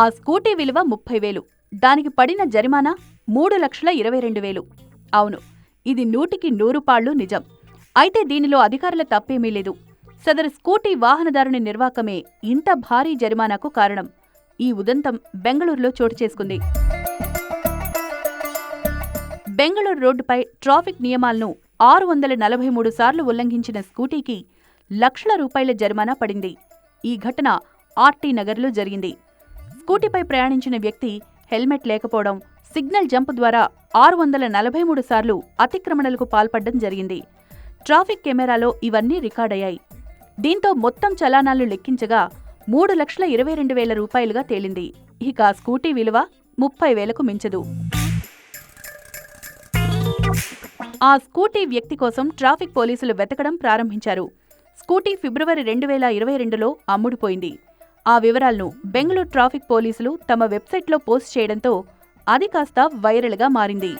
ఆ స్కూటీ విలువ ముప్పై వేలు. దానికి పడిన జరిమానా మూడు లక్షల ఇరవై రెండు వేలు. అవును ఇది నూటికి నూరు పాళ్ళు నిజం. అయితే దీనిలో అధికారుల తప్పేమీ లేదు. సదరు స్కూటీ వాహనదారుని నిర్వాకమే ఇంత భారీ జరిమానాకు కారణం. ఈ ఉదంతం బెంగళూరులో చోటు చేసుకుంది. బెంగళూరు రోడ్డుపై ట్రాఫిక్ నియమాలను ఆరు వందల నలభై మూడు సార్లు ఉల్లంఘించిన స్కూటీకి లక్షల రూపాయల జరిమానా పడింది. ఈ ఘటన ఆర్టీ నగర్లో జరిగింది. స్కూటీపై ప్రయాణించిన వ్యక్తి హెల్మెట్ లేకపోవడం సిగ్నల్ జంప్ ద్వారా ఆరు వందల నలభై మూడు సార్లు అతిక్రమణలకు పాల్పడడం జరిగింది. ట్రాఫిక్ కెమెరాలో ఇవన్నీ రికార్డయ్యాయి. దీంతో మొత్తం చలానాలు లెక్కించగా మూడు లక్షల ఇరవై రెండు వేల రూపాయలుగా తేలింది. ఇక ఆ స్కూటీ విలువ ముప్పై వేలకు మించదు. ఆ స్కూటీ వ్యక్తి కోసం ట్రాఫిక్ పోలీసులు వెతకడం ప్రారంభించారు. స్కూటీ ఫిబ్రవరి రెండు వేల ఇరవై రెండులో అమ్ముడుపోయింది. ఆ వివరాలను బెంగళూరు ట్రాఫిక్ పోలీసులు తమ వెబ్సైట్లో పోస్ట్ చేయడంతో అది కాస్త వైరల్గా మారింది.